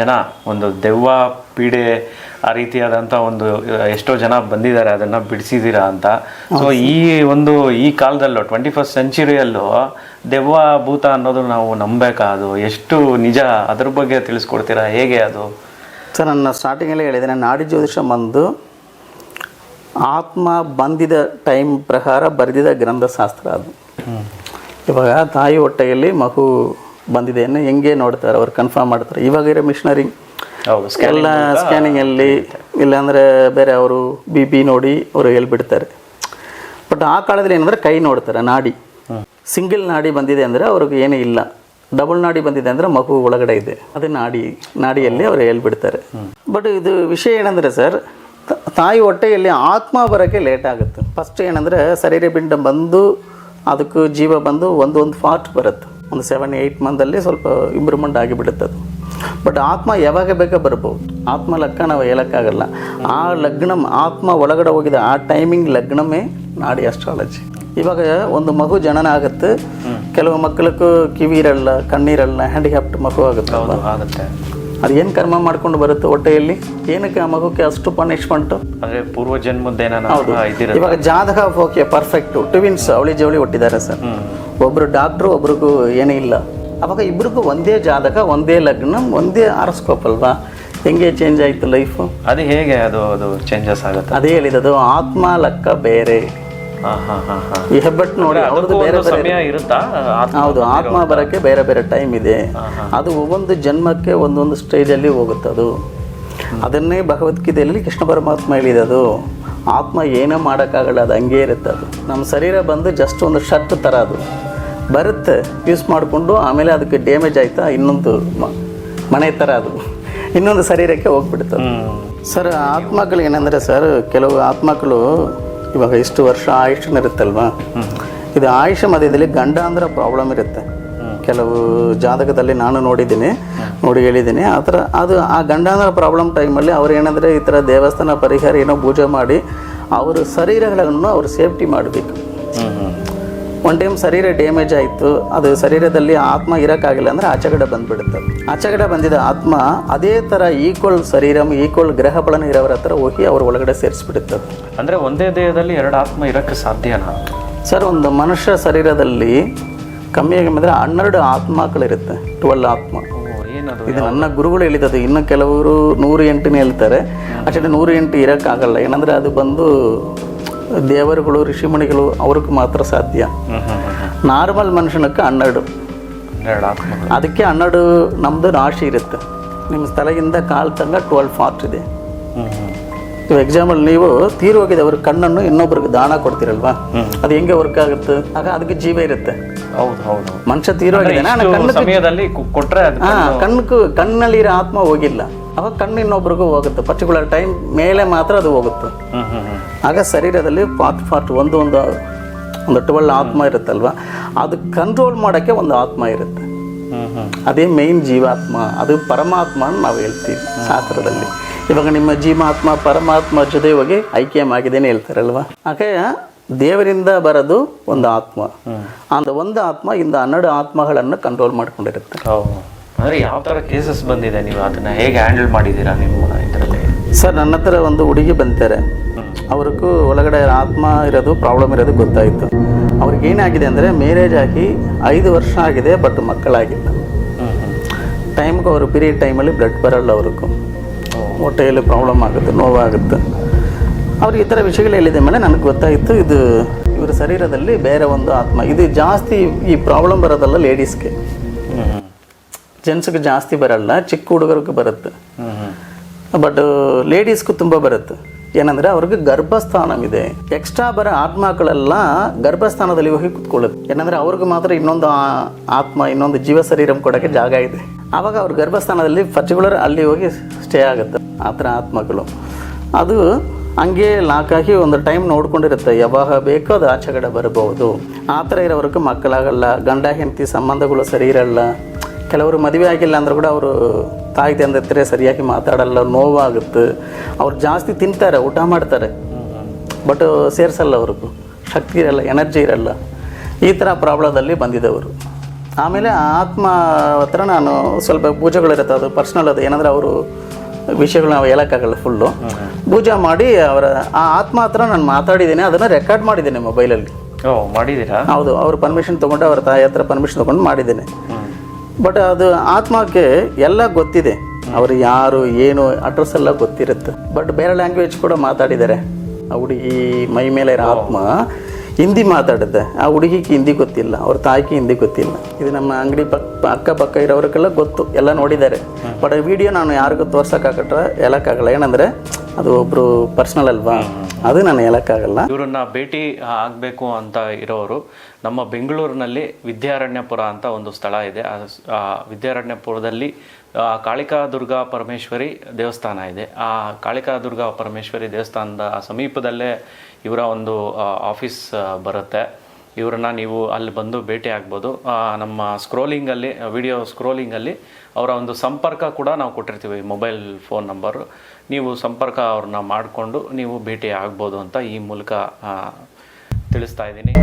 ಜನ ಒಂದು ದೆವ್ವ ಪೀಡೆ ಆ ರೀತಿಯಾದಂಥ ಒಂದು ಎಷ್ಟೋ ಜನ ಬಂದಿದ್ದಾರೆ ಅದನ್ನು ಬಿಡಿಸಿದ್ದೀರಾ ಅಂತ. ಸೊ ಈ ಒಂದು ಈ ಕಾಲದಲ್ಲೂ ಟ್ವೆಂಟಿ ಫಸ್ಟ್ ಸೆಂಚುರಿಯಲ್ಲೂ ದೆವ್ವ ಭೂತ ಅನ್ನೋದು ನಾವು ನಂಬೇಕಾ ಅದು ಎಷ್ಟು ನಿಜ ಅದ್ರ ಬಗ್ಗೆ ತಿಳಿಸ್ಕೊಡ್ತೀರಾ? ಹೇಗೆ ಅದು? ಸರ್ ನನ್ನ ಸ್ಟಾರ್ಟಿಂಗಲ್ಲೇ ಹೇಳಿದ್ದೇನೆ ನಾಡಿ ಜ್ಯೋತಿಷ ಬಂದು ಆತ್ಮ ಬಂದಿದ ಟೈಮ್ ಪ್ರಕಾರ ಬರೆದಿದ ಗ್ರಂಥಶಾಸ್ತ್ರ ಅದು. ಇವಾಗ ತಾಯಿ ಹೊಟ್ಟೆಯಲ್ಲಿ ಮಗು ಬಂದಿದೆಯನ್ನು ಹೆಂಗೆ ನೋಡ್ತಾರೆ? ಅವ್ರು ಕನ್ಫರ್ಮ್ ಮಾಡ್ತಾರೆ. ಇವಾಗ ಇರೋ ಮಿಷನರಿ ಎಲ್ಲ ಸ್ಕ್ಯಾನಿಂಗಲ್ಲಿ ಇಲ್ಲಾಂದರೆ ಬೇರೆ ಅವರು ಬಿ ಪಿ ನೋಡಿ ಅವರು ಹೇಳ್ಬಿಡ್ತಾರೆ. ಬಟ್ ಆ ಕಾಲದಲ್ಲಿ ಏನಂದ್ರೆ ಕೈ ನೋಡ್ತಾರೆ ನಾಡಿ. ಸಿಂಗಲ್ ನಾಡಿ ಬಂದಿದೆ ಅಂದ್ರೆ ಅವ್ರಿಗೆ ಏನೂ ಇಲ್ಲ. ಡಬಲ್ ನಾಡಿ ಬಂದಿದೆ ಅಂದ್ರೆ ಮಗು ಒಳಗಡೆ ಇದೆ. ಅದು ನಾಡಿ ನಾಡಿಯಲ್ಲಿ ಅವರು ಹೇಳ್ಬಿಡ್ತಾರೆ. ಬಟ್ ಇದು ವಿಷಯ ಏನಂದರೆ ಸರ್ ತಾಯಿ ಹೊಟ್ಟೆಯಲ್ಲಿ ಆತ್ಮ ಬರೋಕ್ಕೆ ಲೇಟ್ ಆಗುತ್ತೆ. ಫಸ್ಟ್ ಏನಂದ್ರೆ ಶರೀರ ಪಿಂಡ ಬಂದು ಅದಕ್ಕೂ ಜೀವ ಬಂದು ಒಂದು ಒಂದು ಫಾರ್ಟ್ ಬರುತ್ತೆ. ಒಂದು ಸೆವೆನ್ ಏಯ್ಟ್ ಮಂತಲ್ಲಿ ಸ್ವಲ್ಪ ಇಂಪ್ರೂವ್ಮೆಂಟ್ ಆಗಿಬಿಡುತ್ತೆ ಅದು. ಬಟ್ ಆತ್ಮ ಯಾವಾಗ ಬೇಕಾ ಬರ್ಬೋದು? ಆತ್ಮ ಲಗ್ನ ನಾವು ಹೇಳೋಕ್ಕಾಗಲ್ಲ. ಆ ಲಗ್ನ ಆತ್ಮ ಒಳಗಡೆ ಹೋಗಿದೆ ಆ ಟೈಮಿಂಗ್ ಲಗ್ನಮೇ ನಾಡಿ ಅಸ್ಟ್ರಾಲಜಿ ಇವಾಗ ಒಂದು ಮಗು ಜನನ ಆಗುತ್ತೆ. ಕೆಲವು ಮಕ್ಕಳಕ್ಕೂ ಕಿವಿರಲ್ಲ ಕಣ್ಣಿರಲ್ಲ ಹ್ಯಾಂಡಿಕ್ಯಾಪ್ಟ್ ಮಗು ಆಗುತ್ತೆ ಆಗುತ್ತೆ. ಅದು ಏನು ಕರ್ಮ ಮಾಡ್ಕೊಂಡು ಬರುತ್ತೆ ಹೊಟ್ಟೆಯಲ್ಲಿ? ಏನಕ್ಕೆ ಆ ಮಗುಕ್ಕೆ ಅಷ್ಟು ಪನಿಷ್ಮೆಂಟ್ ಅಂದ್ರೆ ಪೂರ್ವ ಇದಿರ ಇವಾಗ ಜಾತಕ ಓಕೆ ಪರ್ಫೆಕ್ಟು ಟ್ವಿನ್ಸ್ ಅವಳಿ ಜವಳಿ ಹುಟ್ಟಿದ್ದಾರೆ ಸರ್. ಒಬ್ರು ಡಾಕ್ಟ್ರು ಒಬ್ರಿಗೂ ಏನೇ ಇಲ್ಲ. ಅವಾಗ ಇಬ್ಬರಿಗೂ ಒಂದೇ ಜಾತಕ ಒಂದೇ ಲಗ್ನ ಒಂದೇ ಆರಸ್ಕೋಪ್ ಅಲ್ವಾ? ಹೆಂಗೆ ಚೇಂಜ್ ಆಯಿತು ಲೈಫು ಅದು ಹೇಗೆ ಅದು ಅದು ಚೇಂಜಸ್ ಆಗುತ್ತೆ? ಅದೇ ಹೇಳಿದದು ಆತ್ಮ ಲಕ್ಕ ಬೇರೆ. ಈ ಹೆಬ್ಬಟ್ ನೋಡಿ ಅವ್ರದ್ದು ಬೇರೆ ಬೇರೆ ಇರುತ್ತಾ? ಹೌದು ಆತ್ಮ ಬರೋಕ್ಕೆ ಬೇರೆ ಬೇರೆ ಟೈಮ್ ಇದೆ. ಅದು ಒಂದು ಜನ್ಮಕ್ಕೆ ಒಂದೊಂದು ಸ್ಟೇಜಲ್ಲಿ ಹೋಗುತ್ತೆ ಅದು. ಅದನ್ನೇ ಭಗವದ್ಗೀತೆಯಲ್ಲಿ ಕೃಷ್ಣ ಪರಮಾತ್ಮ ಹೇಳಿದದು. ಅದು ಆತ್ಮ ಏನೇ ಮಾಡೋಕ್ಕಾಗಲ್ಲ ಅದು ಹಂಗೆ ಇರುತ್ತೆ ಅದು. ನಮ್ಮ ಶರೀರ ಬಂದು ಜಸ್ಟ್ ಒಂದು ಶರ್ಟ್ ಥರ ಅದು. ಬರುತ್ತೆ ಯೂಸ್ ಮಾಡಿಕೊಂಡು ಆಮೇಲೆ ಅದಕ್ಕೆ ಡ್ಯಾಮೇಜ್ ಆಯ್ತಾ ಇನ್ನೊಂದು ಮ- ಮನೆ ಥರ ಅದು. ಇನ್ನೊಂದು ಶರೀರಕ್ಕೆ ಹೋಗ್ಬಿಡುತ್ತೆ ಸರ್ ಆತ್ಮಗಳು ಏನಂದರೆ ಸರ್ ಕೆಲವು ಆತ್ಮಗಳು ಇವಾಗ ಇಷ್ಟು ವರ್ಷ ಆಯುಷ್ಯ ಇರುತ್ತಲ್ವಾ? ಇದು ಆಯುಷ್ಯ ಮಧ್ಯದಲ್ಲಿ ಗಂಡಾಂತರ ಪ್ರಾಬ್ಲಮ್ ಇರುತ್ತೆ. ಕೆಲವು ಜಾತಕದಲ್ಲಿ ನಾನು ನೋಡಿದ್ದೀನಿ ನೋಡಿ ಹೇಳಿದ್ದೀನಿ. ಆ ಥರ ಅದು ಆ ಗಂಡಾಂತರ ಪ್ರಾಬ್ಲಮ್ ಟೈಮಲ್ಲಿ ಅವ್ರು ಏನಂದರೆ ಈ ಥರ ದೇವಸ್ಥಾನ ಪರಿಹಾರ ಏನೋ ಪೂಜೆ ಮಾಡಿ ಅವರು ಶರೀರಗಳನ್ನು ಅವರು ಸೇಫ್ಟಿ ಮಾಡಬೇಕು. ಒನ್ ಟೈಮ್ ಶರೀರ ಡ್ಯಾಮೇಜ್ ಆಯಿತು ಅದು ಶರೀರದಲ್ಲಿ ಆತ್ಮ ಇರೋಕ್ಕಾಗಿಲ್ಲ ಅಂದರೆ ಆಚೆಗಡೆ ಬಂದ್ಬಿಡುತ್ತೆ. ಆಚೆಗಡೆ ಬಂದಿದ ಆತ್ಮ ಅದೇ ಥರ ಈಕ್ವಲ್ ಶರೀರಂ ಈಕ್ವಲ್ ಗ್ರಹ ಬಳನ ಇರೋರ ಹತ್ರ ಹೋಗಿ ಅವ್ರ ಒಳಗಡೆ ಸೇರಿಸ್ಬಿಡುತ್ತೆ. ಅಂದರೆ ಒಂದೇ ದೇಹದಲ್ಲಿ ಎರಡು ಆತ್ಮ ಇರೋಕ್ಕೆ ಸಾಧ್ಯನಾ? ಸರ್ ಒಂದು ಮನುಷ್ಯ ಶರೀರದಲ್ಲಿ ಕಮ್ಮಿಯಾಗಿ ಬಂದರೆ ಹನ್ನೆರಡು ಆತ್ಮಗಳಿರುತ್ತೆ ಟ್ವೆಲ್ ಆತ್ಮ. ಇದು ನನ್ನ ಗುರುಗಳು ಹೇಳಿದ್ದು ಇನ್ನು ಕೆಲವರು ನೂರು ಎಂಟನೇ ಹೇಳ್ತಾರೆ. ಆಕ್ಚುಲಿ ನೂರು ಎಂಟು ಇರೋಕ್ಕಾಗಲ್ಲ. ಏನಂದರೆ ಅದು ಬಂದು ದೇವರುಗಳು ಋಷಿಮುನಿಗಳು ಅವ್ರಿಗೆ ಮಾತ್ರ ಸಾಧ್ಯ. ನಾರ್ಮಲ್ ಮನುಷ್ಯನಕ್ಕೆ ಹನ್ನೆರಡು. ಅದಕ್ಕೆ ಹನ್ನೆರಡು ನಮ್ಮದು ರಾಶಿ ಇರುತ್ತೆ. ನಿಮ್ಮ ಸ್ಥಳೆಯಿಂದ ಕಾಲು ತಂಗ ಟ್ವೆಲ್ ಫಾರ್ಟ್ ಇದೆ. ಇವಾಗ ಎಕ್ಸಾಂಪಲ್ ನೀವು ತೀರು ಹೋಗಿದ್ದವ್ರ ಕಣ್ಣನ್ನು ಇನ್ನೊಬ್ರಿಗೆ ದಾನ ಕೊಡ್ತೀರಲ್ವಾ? ಅದು ಹೆಂಗೆ ವರ್ಕ್ ಆಗುತ್ತೆ? ಆಗ ಅದಕ್ಕೆ ಜೀವ ಇರುತ್ತೆ. ಹೌದು ಹೌದು ಮನುಷ್ಯ ತೀರೋಗಿದೆ ನಾನು ಕಣ್ಣು ಸಮಯದಲ್ಲಿ ಕು- ಕೊಟ್ರೆ ಅದು ಹಾ ಕಣ್ಣು ಕಣ್ಣಲ್ಲಿರೋ ಆತ್ಮ ಹೋಗಿಲ್ಲ. ಅವಾಗ ಕಣ್ಣು ಇನ್ನೊಬ್ರಿಗೂ ಹೋಗುತ್ತೆ. ಪರ್ಟಿಕ್ಯುಲರ್ ಟೈಮ್ ಮೇಲೆ ಮಾತ್ರ ಅದು ಹೋಗುತ್ತೆ. ಆಗ ಶರೀರದಲ್ಲಿ ಪಾರ್ಟ್ ಪಾರ್ಟ್ ಒಂದು ಒಂದು ಒಂದು ಟ್ವೆಲ್ ಆತ್ಮ ಇರುತ್ತಲ್ವ? ಅದು ಕಂಟ್ರೋಲ್ ಮಾಡೋಕ್ಕೆ ಒಂದು ಆತ್ಮ ಇರುತ್ತೆ. ಅದೇ ಮೇನ್ ಜೀವಾತ್ಮ. ಅದು ಪರಮಾತ್ಮ ಅಂತ ನಾವು ಹೇಳ್ತೀವಿ ಶಾಸ್ತ್ರದಲ್ಲಿ. ಇವಾಗ ನಿಮ್ಮ ಜೀವಾತ್ಮ ಪರಮಾತ್ಮ ಜೊತೆ ಹೋಗಿ ಐಕ್ಯಮಾಗಿದ್ದೇನೆ ಹೇಳ್ತಾರಲ್ವ? ಹಾಗೆ ದೇವರಿಂದ ಬರೋದು ಒಂದು ಆತ್ಮ. ಅಂದ ಒಂದು ಆತ್ಮ ಇಂದ ಹನ್ನೆರಡು ಆತ್ಮಗಳನ್ನು ಕಂಟ್ರೋಲ್ ಮಾಡ್ಕೊಂಡಿರುತ್ತೆ. ಅಂದರೆ ಯಾವ ಥರ ಕೇಸಸ್ ಬಂದಿದೆ ನೀವು ಅದನ್ನು ಹೇಗೆ ಹ್ಯಾಂಡಲ್ ಮಾಡಿದ್ದೀರಾ ನಿಮ್ಮ ಇದರಲ್ಲಿ ಸರ್ ನನ್ನ ಹತ್ರ ಒಂದು ಹುಡುಗಿ ಬಂತಾರೆ ಅವ್ರಿಗೂ ಒಳಗಡೆ ಆತ್ಮ ಇರೋದು ಪ್ರಾಬ್ಲಮ್ ಇರೋದು ಗೊತ್ತಾಯಿತು. ಅವ್ರಿಗೆ ಏನಾಗಿದೆ ಅಂದರೆ ಮ್ಯಾರೇಜ್ ಆಗಿ ಐದು ವರ್ಷ ಆಗಿದೆ ಬಟ್ ಮಕ್ಕಳಾಗಿಲ್ಲ. ಟೈಮ್ಗೆ ಅವರು ಪೀರಿಯಡ್ ಟೈಮಲ್ಲಿ ಬ್ಲಡ್ ಬರಲ್ಲ ಅವ್ರಿಗೂ. ಹೊಟ್ಟೆಯಲ್ಲಿ ಪ್ರಾಬ್ಲಮ್ ಆಗುತ್ತೆ ನೋವಾಗುತ್ತೆ. ಅವ್ರಿಗೆ ಈ ಥರ ವಿಷಯಗಳು ಹೇಳಿದ ಮೇಲೆ ನನಗೆ ಗೊತ್ತಾಯಿತು, ಇದು ಇವರ ಶರೀರದಲ್ಲಿ ಬೇರೆ ಒಂದು ಆತ್ಮ. ಇದು ಜಾಸ್ತಿ ಈ ಪ್ರಾಬ್ಲಮ್ ಬರೋದಲ್ಲ ಲೇಡೀಸ್ಗೆ. ಜೆಂಟ್ಸ್ಗೆ ಜಾಸ್ತಿ ಬರಲ್ಲ, ಚಿಕ್ಕ ಹುಡುಗರಿಗೆ ಬರುತ್ತೆ. ಬಟ್ ಲೇಡೀಸ್ಗೂ ತುಂಬ ಬರುತ್ತೆ. ಏನಂದರೆ ಅವ್ರಿಗೆ ಗರ್ಭಸ್ಥಾನವಿದೆ. ಎಕ್ಸ್ಟ್ರಾ ಬರೋ ಆತ್ಮಗಳೆಲ್ಲ ಗರ್ಭಸ್ಥಾನದಲ್ಲಿ ಹೋಗಿ ಕುತ್ಕೊಳ್ಳುತ್ತೆ. ಏನಂದರೆ ಅವ್ರಿಗೆ ಮಾತ್ರ ಇನ್ನೊಂದು ಆತ್ಮ, ಇನ್ನೊಂದು ಜೀವ ಶರೀರಂ ಕೊಡೋಕ್ಕೆ ಜಾಗ ಇದೆ. ಆವಾಗ ಅವ್ರ ಗರ್ಭಸ್ಥಾನದಲ್ಲಿ ಪರ್ಟಿಕ್ಯುಲರ್ ಅಲ್ಲಿ ಹೋಗಿ ಸ್ಟೇ ಆಗುತ್ತೆ, ಆ ಥರ ಆತ್ಮಗಳು. ಅದು ಹಂಗೆ ಲಾಕಾಗಿ ಒಂದು ಟೈಮ್ ನೋಡ್ಕೊಂಡಿರುತ್ತೆ, ಯಾವಾಗ ಬೇಕೋ ಅದು ಆಚೆಗಡೆ ಬರಬಹುದು. ಆ ಥರ ಇರೋವರೆಗೂ ಮಕ್ಕಳಾಗಲ್ಲ, ಗಂಡ, ಹೆಂಡತಿ ಸಂಬಂಧಗಳು ಸರಿ ಇರಲ್ಲ. ಕೆಲವರು ಮದುವೆ ಆಗಿಲ್ಲ ಅಂದ್ರೆ ಕೂಡ ಅವರು ತಾಯಿ ತಂದೆ ಹತ್ರ ಸರಿಯಾಗಿ ಮಾತಾಡಲ್ಲ, ನೋವಾಗುತ್ತೆ. ಅವ್ರು ಜಾಸ್ತಿ ತಿಂತಾರೆ, ಊಟ ಮಾಡ್ತಾರೆ. ಬಟ್ ಸೇರಿಸಲ್ಲ ಅವ್ರಿಗೂ. ಶಕ್ತಿ ಇರಲ್ಲ ಎನರ್ಜಿ ಇರಲ್ಲ. ಈ ಥರ ಪ್ರಾಬ್ಲದಲ್ಲಿ ಬಂದಿದ್ದವರು ಆಮೇಲೆ ಆತ್ಮ ಹತ್ರ ನಾನು ಸ್ವಲ್ಪ ಪೂಜೆಗಳಿರುತ್ತೆ ಅದು ಪರ್ಸ್ನಲ್ ಅದು. ಏನಂದ್ರೆ ಅವರು ವಿಷಯಗಳು ನಾವು ಹೇಳೋಕ್ಕಾಗಲ್ಲ ಫುಲ್ಲು ಪೂಜೆ ಮಾಡಿ ಅವರ ಆ ಆತ್ಮ ಹತ್ರ ನಾನು ಮಾತಾಡಿದ್ದೀನಿ ಅದನ್ನು ರೆಕಾರ್ಡ್ ಮಾಡಿದ್ದೀನಿ ಮೊಬೈಲಲ್ಲಿ ಮಾಡಿದ್ದೀರಾ? ಹೌದು ಅವ್ರ ಪರ್ಮಿಷನ್ ತೊಗೊಂಡು ಅವ್ರ ತಾಯಿ ಹತ್ರ ಪರ್ಮಿಷನ್ ತೊಗೊಂಡು ಮಾಡಿದ್ದೇನೆ. ಬಟ್ ಅದು ಆತ್ಮಕ್ಕೆ ಎಲ್ಲ ಗೊತ್ತಿದೆ. ಅವರು ಯಾರು ಏನು ಅಡ್ರೆಸ್ ಎಲ್ಲ ಗೊತ್ತಿರುತ್ತೆ. ಬಟ್ ಬೇರೆ ಲ್ಯಾಂಗ್ವೇಜ್ ಕೂಡ ಮಾತಾಡಿದ್ದಾರೆ. ಆ ಹುಡುಗಿ ಮೈ ಮೇಲೆ ಇರೋ ಆತ್ಮ ಹಿಂದಿ ಮಾತಾಡುತ್ತೆ ಆ ಹುಡುಗಿಗೆ ಹಿಂದಿ ಗೊತ್ತಿಲ್ಲ ಅವ್ರ ತಾಯಿಗೆ ಹಿಂದಿ ಗೊತ್ತಿಲ್ಲ. ಇದು ನಮ್ಮ ಅಂಗಡಿ ಪಕ್ಕ ಅಕ್ಕಪಕ್ಕ ಇರೋರಿಗೆಲ್ಲ ಗೊತ್ತು ಎಲ್ಲ ನೋಡಿದ್ದಾರೆ. ಬಟ್ ವಿಡಿಯೋ ನಾನು ಯಾರಿಗೂ ತೋರ್ಸೋಕ್ಕಾಗಟ್ರೆ ಹೇಳೋಕ್ಕಾಗಲ್ಲ. ಏನಂದರೆ ಅದು ಒಬ್ರು ಪರ್ಸನಲ್ ಅಲ್ವಾ? ಅದು ನಾನು ಹೇಳೋಕ್ಕಾಗಲ್ಲ. ಇವರನ್ನ ಭೇಟಿ ಆಗಬೇಕು ಅಂತ ಇರೋರು ನಮ್ಮ ಬೆಂಗಳೂರಿನಲ್ಲಿ ವಿದ್ಯಾರಣ್ಯಪುರ ಅಂತ ಒಂದು ಸ್ಥಳ ಇದೆ. ಆ ವಿದ್ಯಾರಣ್ಯಪುರದಲ್ಲಿ ಕಾಳಿಕಾ ದುರ್ಗಾ ಪರಮೇಶ್ವರಿ ದೇವಸ್ಥಾನ ಇದೆ. ಆ ಕಾಳಿಕಾ ದುರ್ಗಾ ಪರಮೇಶ್ವರಿ ದೇವಸ್ಥಾನದ ಸಮೀಪದಲ್ಲೇ ಇವರ ಒಂದು ಆಫೀಸ್ ಬರುತ್ತೆ. ಇವರನ್ನ ನೀವು ಅಲ್ಲಿ ಬಂದು ಭೇಟಿ ಆಗ್ಬೋದು. ನಮ್ಮ ಸ್ಕ್ರೋಲಿಂಗಲ್ಲಿ ವಿಡಿಯೋ ಸ್ಕ್ರೋಲಿಂಗಲ್ಲಿ ಅವರ ಒಂದು ಸಂಪರ್ಕ ಕೂಡ ನಾವು ಕೊಟ್ಟಿರ್ತೀವಿ ಮೊಬೈಲ್ ಫೋನ್ ನಂಬರು ನೀವು ಸಂಪರ್ಕ ಅವ್ರನ್ನ ಮಾಡಿಕೊಂಡು ನೀವು ಭೇಟಿ ಆಗ್ಬೋದು ಅಂತ ಈ ಮೂಲಕ ತಿಳಿಸ್ತಾ ಇದ್ದೀನಿ.